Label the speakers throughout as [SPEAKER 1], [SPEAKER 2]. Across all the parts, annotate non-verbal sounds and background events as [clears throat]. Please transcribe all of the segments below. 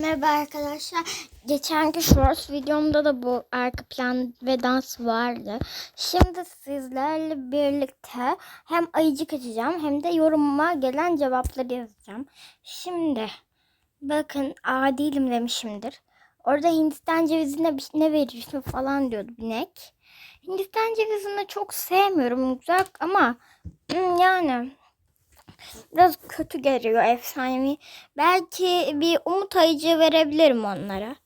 [SPEAKER 1] Merhaba arkadaşlar. Geçenki shorts videomda da bu arka plan ve dans vardı. Şimdi sizlerle birlikte hem ayıcık açacağım hem de yorumuma gelen cevapları yazacağım. Şimdi bakın A değilim demişimdir. Orada Hindistan cevizine ne verirsin falan diyordu binek. Hindistan cevizini çok sevmiyorum güzel ama hmm, yani biraz kötü geliyor efsanevi. Belki bir umut ayıcı verebilirim onlara.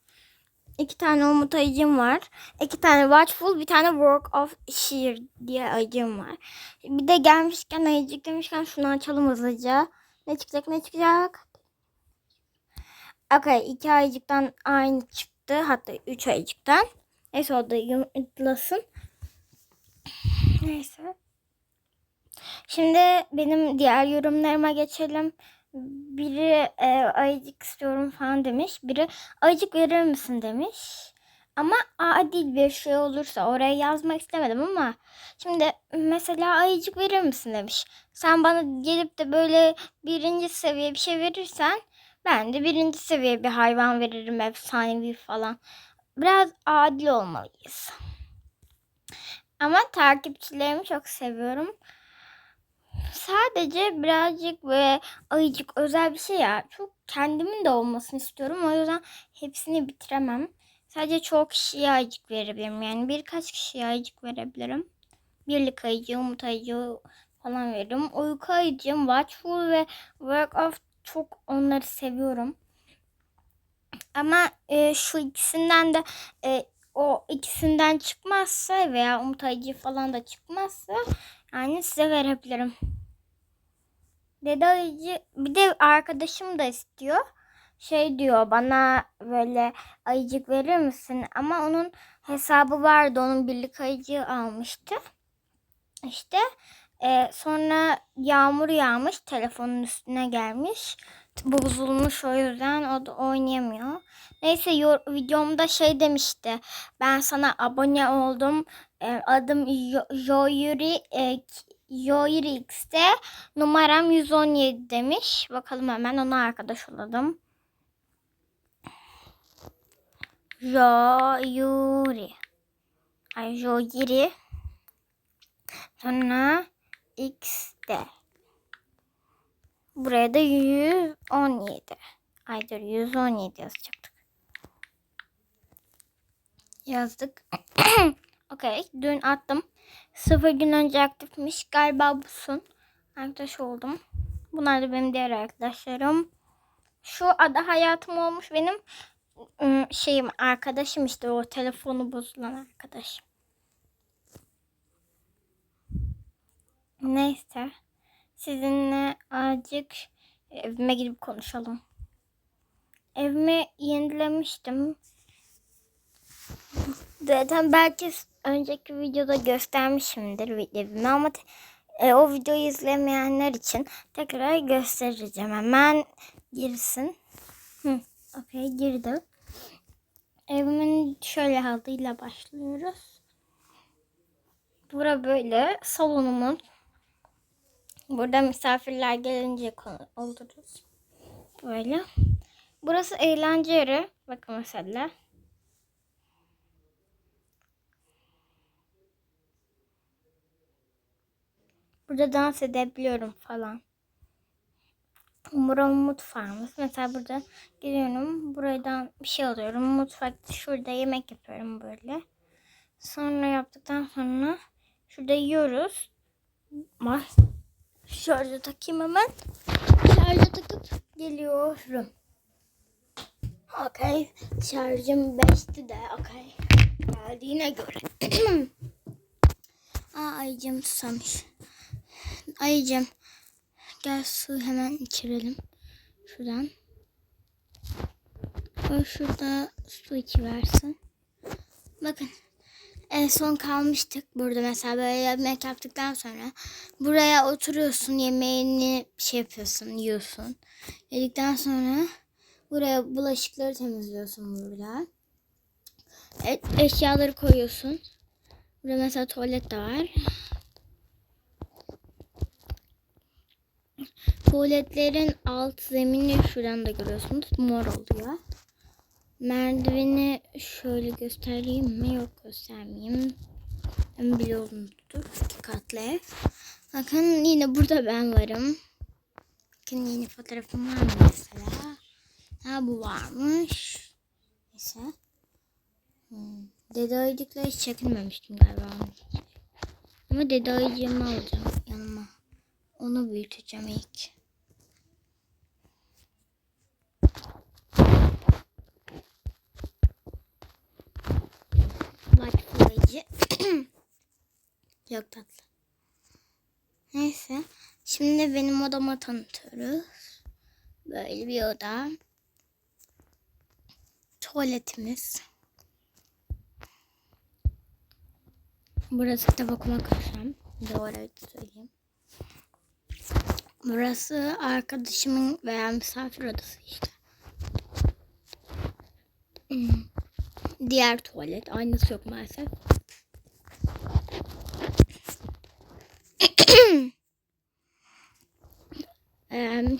[SPEAKER 1] İki tane umut ayıcım var. İki tane watchful, bir tane work of sheer diye ayıcım var. Bir de gelmişken ayıcık demişken şunu açalım hızlıca. Ne çıkacak ne çıkacak? Okay, iki ayıcıktan aynı çıktı. Hatta üç ayıcıktan. Neyse o da yumurtlasın. Neyse. Şimdi benim diğer yorumlarıma geçelim. Biri e, ayıcık istiyorum falan demiş. Biri ayıcık verir misin demiş. Ama adil bir şey olursa oraya yazmak istemedim ama şimdi mesela ayıcık verir misin demiş. Sen bana gelip de böyle birinci seviye bir şey verirsen ben de birinci seviye bir hayvan veririm efsanevi falan. Biraz adil olmalıyız. Ama takipçilerimi çok seviyorum. Sadece birazcık böyle ayıcık özel bir şey ya. Çok kendimin de olmasını istiyorum. O yüzden hepsini bitiremem. Sadece çok kişiye ayıcık verebilirim. Yani birkaç kişiye ayıcık verebilirim. Birlik ayıcı, umut ayıcı falan veririm. Uyku ayıcım, watchful ve work of çok onları seviyorum. Ama e, şu ikisinden de e, o ikisinden çıkmazsa veya umut ayıcı falan da çıkmazsa yani size verebilirim. Dede ayıcı bir de arkadaşım da istiyor. Şey diyor bana böyle ayıcık verir misin? Ama onun hesabı vardı. Onun birlik ayıcığı almıştı. İşte e, sonra yağmur yağmış. Telefonun üstüne gelmiş. Bozulmuş o yüzden o da oynayamıyor. Neyse yor- videomda şey demişti. Ben sana abone oldum. E, adım Yo- Yoyuri e, Yoyuri X'te numaram 117 demiş. Bakalım hemen ona arkadaş olalım. Yoyuri. Ay Yoyuri. Sonra X'te. Buraya da 117. Ay dur 117 yazacaktık. Yazdık. [clears throat] Okey. Dün attım. Sıfır gün önce aktifmiş. Galiba busun. Arkadaş oldum. Bunlar da benim diğer arkadaşlarım. Şu ada hayatım olmuş benim ım, şeyim arkadaşım işte o telefonu bozulan arkadaşım. Neyse. Sizinle azıcık evime gidip konuşalım. Evimi yenilemiştim. [laughs] Zaten belki önceki videoda göstermişimdir evimi ama e, o videoyu izlemeyenler için tekrar göstereceğim. Hemen girsin. Hı, Okey girdi. Evimin şöyle halıyla başlıyoruz. Bura böyle salonumun. Burada misafirler gelince oluruz. Böyle. Burası eğlence yeri. Bakın mesela. Burada dans edebiliyorum falan. Buranın mutfağımız. Mesela burada giriyorum. Buradan bir şey alıyorum. Mutfakta şurada yemek yapıyorum böyle. Sonra yaptıktan sonra şurada yiyoruz. Ay, Şarja takayım hemen. Şarja takıp geliyorum. Okey. Şarjım 5'ti de. Okey. Geldiğine göre. [clears throat] Aa ayıcım susamış. Ayıcım. Gel su hemen içirelim. Şuradan. O şurada su içiversin. Bakın. En son kalmıştık burada mesela böyle yemek yaptıktan sonra buraya oturuyorsun yemeğini şey yapıyorsun yiyorsun. Yedikten sonra buraya bulaşıkları temizliyorsun burada. E- eşyaları koyuyorsun. Burada mesela tuvalet de var. Tuvaletlerin alt zemini şuradan da görüyorsunuz mor oluyor. Merdiveni şöyle göstereyim mi? Yok göstermeyeyim. Ben biliyorumdur. İki katlı ev. Bakın yine burada ben varım. Bakın yeni fotoğrafım var mı mesela? Ha bu varmış. Neyse. Hmm. Dede ayıcıkla hiç çekinmemiştim galiba. Ama dede ayıcığımı alacağım yanıma. Onu büyüteceğim ilk. White ayıcı. Çok tatlı. Neyse. Şimdi benim odama tanıtıyoruz. Böyle bir oda. Tuvaletimiz. Burası kitap okuma köşem. Bir de orayı da söyleyeyim. Burası arkadaşımın veya misafir odası işte. Hmm. Diğer tuvalet. Aynısı yok maalesef. [clears throat]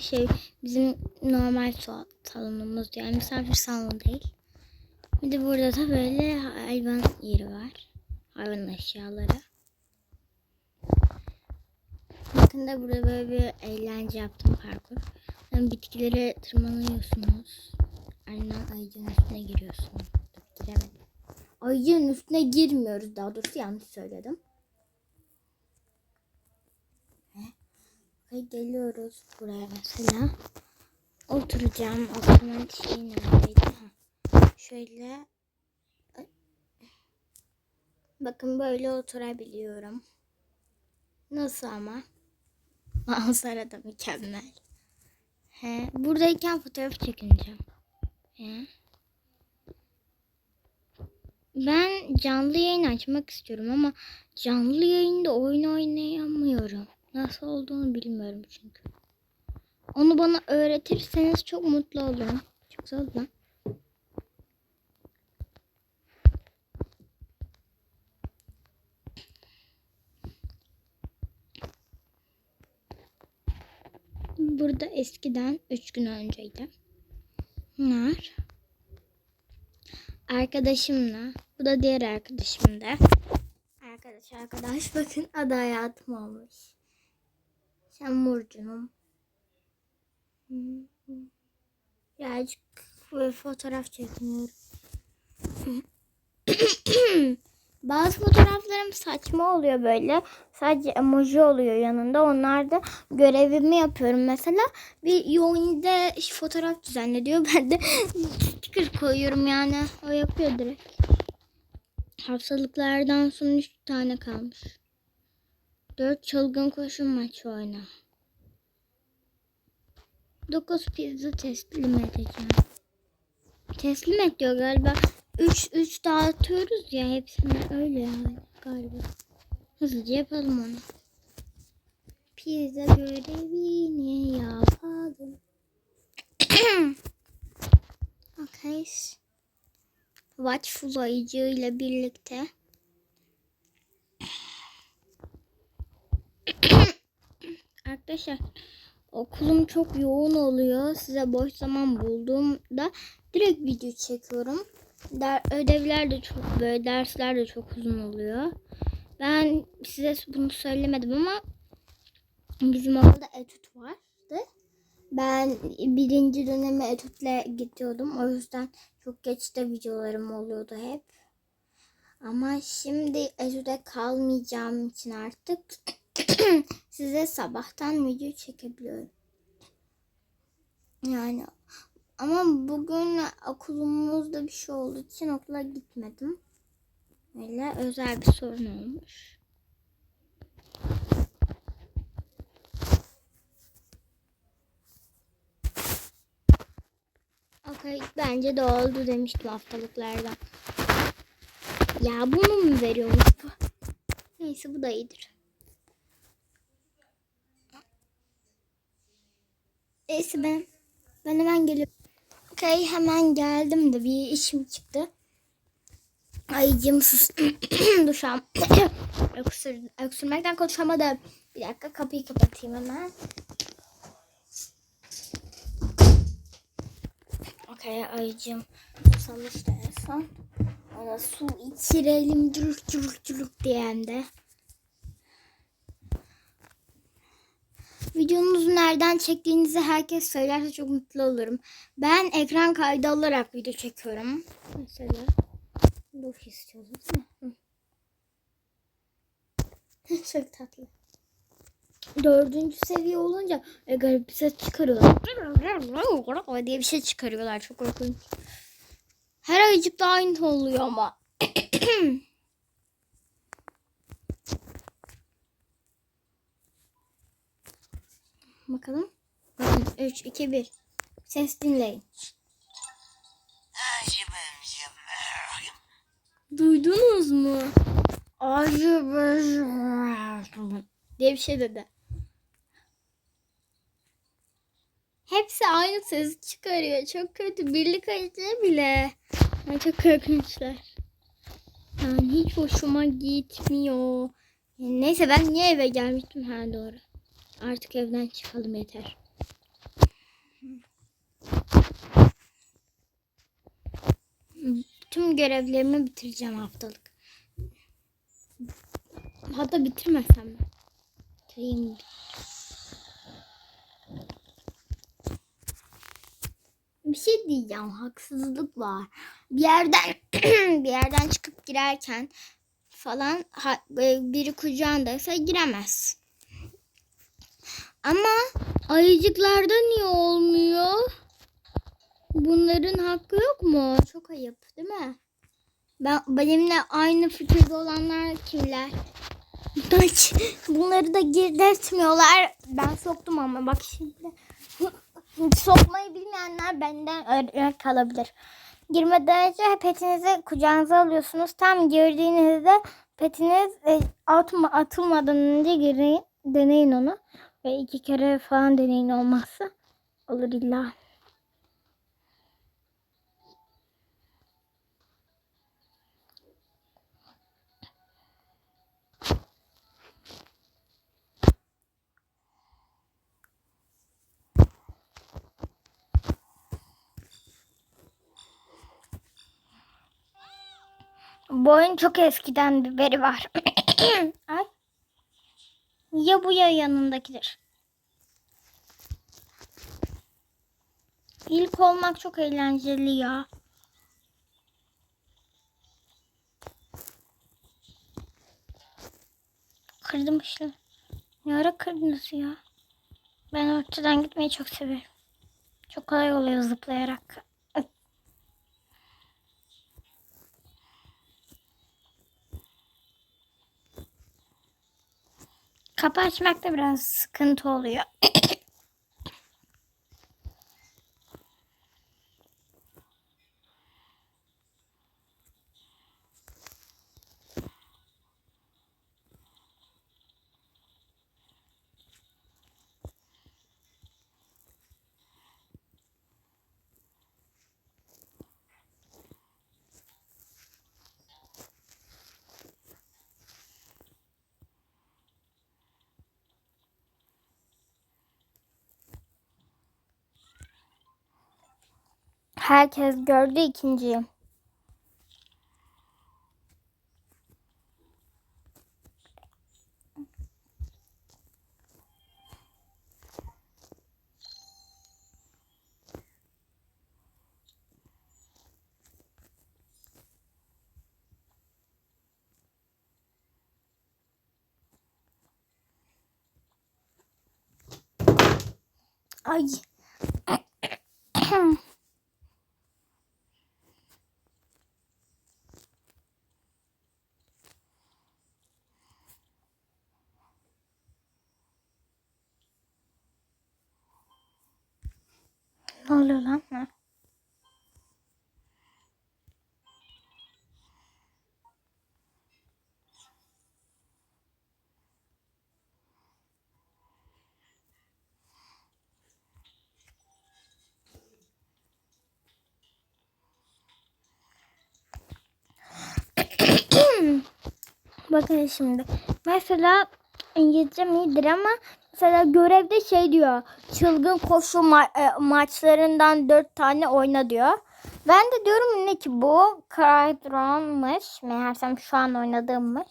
[SPEAKER 1] Şey bizim normal sa- salonumuz yani misafir salonu değil. Bir de burada da böyle hayvan yeri var. Hayvan eşyaları. Bakın da burada böyle bir eğlence yaptım parkur. Yani bitkilere tırmanıyorsunuz. Aynen ayıcının üstüne giriyorsunuz. Giremedim. Ayıcının üstüne girmiyoruz daha doğrusu yanlış söyledim. Ve geliyoruz buraya mesela. Oturacağım. O zaman şey neredeydi? Şöyle Bakın böyle oturabiliyorum. Nasıl ama? [laughs] Manzara da mükemmel. He, buradayken fotoğraf çekineceğim. He. Ben canlı yayın açmak istiyorum ama canlı yayında oyun oynayamıyorum. Nasıl olduğunu bilmiyorum çünkü. Onu bana öğretirseniz çok mutlu olurum. Çok sağ olun. Burada eskiden 3 gün önceydi. Bunlar. Arkadaşımla. Bu da diğer arkadaşım da. Arkadaş arkadaş bakın adı hayatım olmuş. Sen Burcu'num. Birazcık fotoğraf çekmiyorum. [clears throat] [laughs] Bazı fotoğraflarım saçma oluyor böyle. Sadece emoji oluyor yanında. Onlar da görevimi yapıyorum. Mesela bir Yoni'de fotoğraf düzenliyor. [laughs] Ben de sticker koyuyorum yani. O yapıyor direkt. Haftalıklardan son 3 tane kalmış. 4 çılgın koşu maçı oyna. 9 pizza teslim edeceğim. Teslim et diyor galiba. 3 3 dağıtıyoruz ya hepsini öyle yani galiba. Hızlıca yapalım onu. Pizza görevini yapalım. [clears throat] okay. Watchful ayıcı ile birlikte. [clears throat] Arkadaşlar okulum çok yoğun oluyor. Size boş zaman bulduğumda direkt video çekiyorum. Der, ödevler de çok böyle dersler de çok uzun oluyor. Ben size bunu söylemedim ama bizim okulda etüt vardı. Ben birinci döneme etütle gidiyordum. O yüzden çok geç de videolarım oluyordu hep. Ama şimdi etüde kalmayacağım için artık [clears throat] size sabahtan video çekebiliyorum. Yani ama bugün okulumuzda bir şey olduğu için okula gitmedim. Öyle özel bir sorun olmuş. Okey bence de oldu demiştim haftalıklardan. Ya bunu mu veriyormuş bu? Neyse bu da iyidir. Neyse ben ben hemen geliyorum. Okey hemen geldim de bir işim çıktı. Ayıcım sus. [clears throat] Duşam. [clears throat] Öksür, öksürmekten konuşamadım. Bir dakika kapıyı kapatayım hemen. Okey ayıcım. Susamıştı en son. Ona su içirelim cürük cürük cürük diyen de. Videonuzu nereden çektiğinizi herkes söylerse çok mutlu olurum. Ben ekran kaydı alarak video çekiyorum. Mesela mi? Hı. [laughs] çok tatlı. Dördüncü seviye olunca e, garip bir ses çıkarıyorlar. [laughs] diye bir şey çıkarıyorlar. Çok korkunç. Her ayıcıkta aynı oluyor ama. [clears throat] Bakalım. Bakın 3, 2, 1. Ses dinleyin. Duydunuz mu? Acı diye bir şey dedi. Hepsi aynı ses çıkarıyor. Çok kötü. Birlik acı bile. Ay, çok korkunçlar. Yani hiç hoşuma gitmiyor. Yani neyse ben niye eve gelmiştim? Ha doğru. Artık evden çıkalım yeter. Tüm görevlerimi bitireceğim haftalık. Hatta bitirmesem mi? Bitireyim. Bir şey diyeceğim. Haksızlık var. Bir yerden [clears throat] bir yerden çıkıp girerken falan böyle biri kucağındaysa giremez. Ama ayıcıklarda niye olmuyor? Bunların hakkı yok mu? Çok ayıp değil mi? Ben, benimle aynı fikirde olanlar kimler? Bunları da girdirtmiyorlar. Ben soktum ama bak şimdi. [laughs] Sokmayı bilmeyenler benden örnek alabilir. Girmeden önce petinizi kucağınıza alıyorsunuz. Tam girdiğinizde petiniz e, atma, atılmadan önce girin, deneyin onu. Ve iki kere falan deneyin olmazsa olur illa. Bu oyun çok eskiden beri var. [clears throat] Ya bu ya yanındakidir. İlk olmak çok eğlenceli ya. Kırdım işte. Ne ara kırdınız ya? Ben ortadan gitmeyi çok severim. Çok kolay oluyor zıplayarak. Kapı açmakta biraz sıkıntı oluyor. [clears throat] Herkes gördü ikinciyi. Ay. Ne oluyor lan? Ha? [coughs] Bakın şimdi. Mesela İngilizcem iyidir ama mesela görevde şey diyor. Çılgın koşu ma- e, maçlarından dört tane oyna diyor. Ben de diyorum ne ki bu? Cardron'mış. Meğersem şu an oynadığımmış.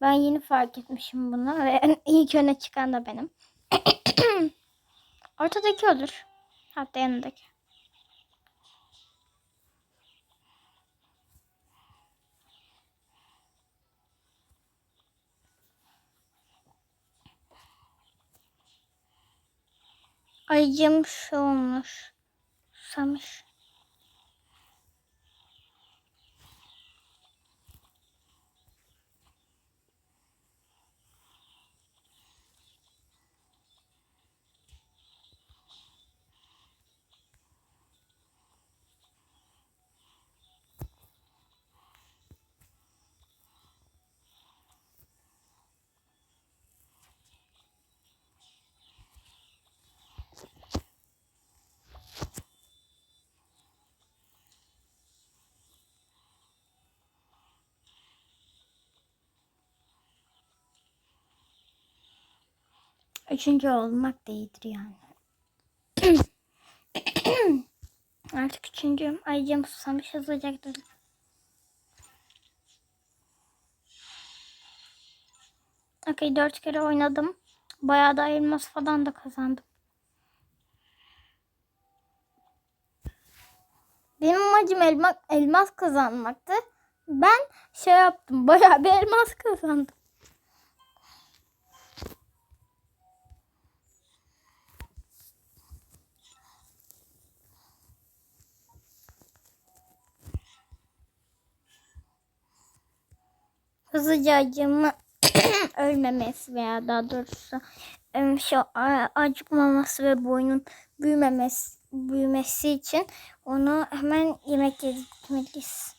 [SPEAKER 1] Ben yeni fark etmişim bunu ve [laughs] ilk öne çıkan da benim. [clears throat] Ortadaki olur. Hatta yanındaki. Ayıcım şu olmuş. Susamış. Üçüncü olmak değildir yani. [coughs] Artık üçüncüyüm. Ayıcım susamış hızlıca gidelim. Okey dört kere oynadım. Bayağı da elmas falan da kazandım. Benim amacım elma, elmas kazanmaktı. Ben şey yaptım. [laughs] Bayağı bir elmas kazandım. Hızlıca acımı [coughs] ölmemesi veya daha doğrusu şu acıkmaması ve boynun büyümemesi büyümesi için onu hemen yemek yedirtmeliyiz.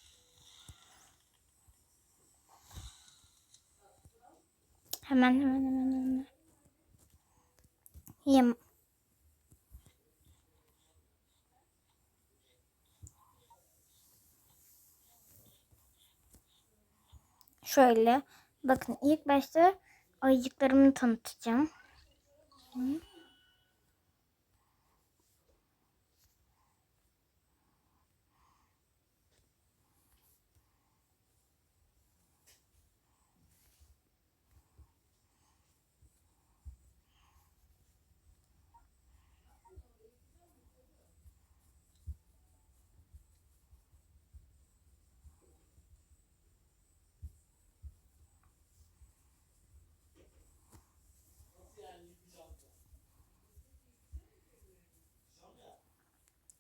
[SPEAKER 1] Hemen hemen hemen hemen. Yem. Şöyle bakın ilk başta ayıcıklarımı tanıtacağım.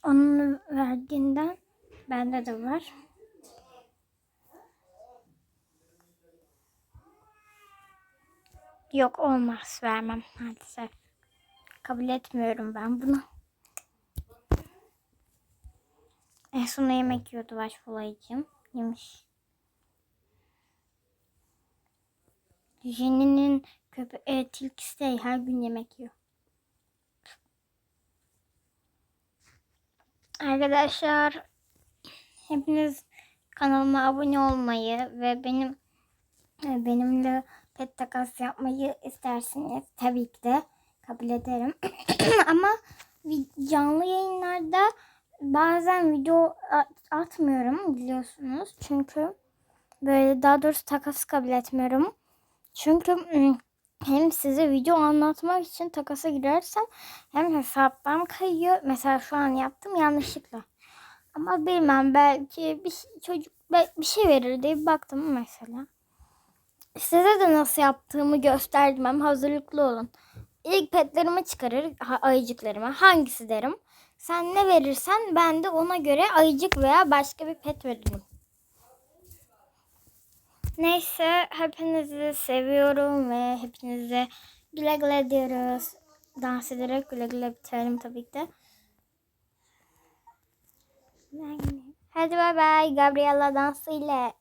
[SPEAKER 1] Onun verdiğinden bende de var. Yok olmaz vermem maalesef. Kabul etmiyorum ben bunu. En son yemek yiyordu başbulayıcım. Yemiş. Jenny'nin köpe e, tilkisi de her gün yemek yiyor. Arkadaşlar hepiniz kanalıma abone olmayı ve benim e, benimle pet takas yapmayı isterseniz tabii ki de kabul ederim. [clears throat] Ama canlı yayınlarda bazen video at- atmıyorum biliyorsunuz. Çünkü böyle daha doğrusu takas kabul etmiyorum. Çünkü hem size video anlatmak için takasa girersem hem hesaptan kayıyor. Mesela şu an yaptım yanlışlıkla. Ama bilmem belki bir çocuk bir şey verir diye baktım mesela. Size de nasıl yaptığımı gösterdim hem hazırlıklı olun. İlk petlerimi çıkarır ayıcıklarıma. Hangisi derim. Sen ne verirsen ben de ona göre ayıcık veya başka bir pet veririm. Neyse hepinizi seviyorum ve hepinize güle güle diyoruz. Dans ederek güle güle bitirelim tabii ki. Hadi bay bay Gabriela dansıyla.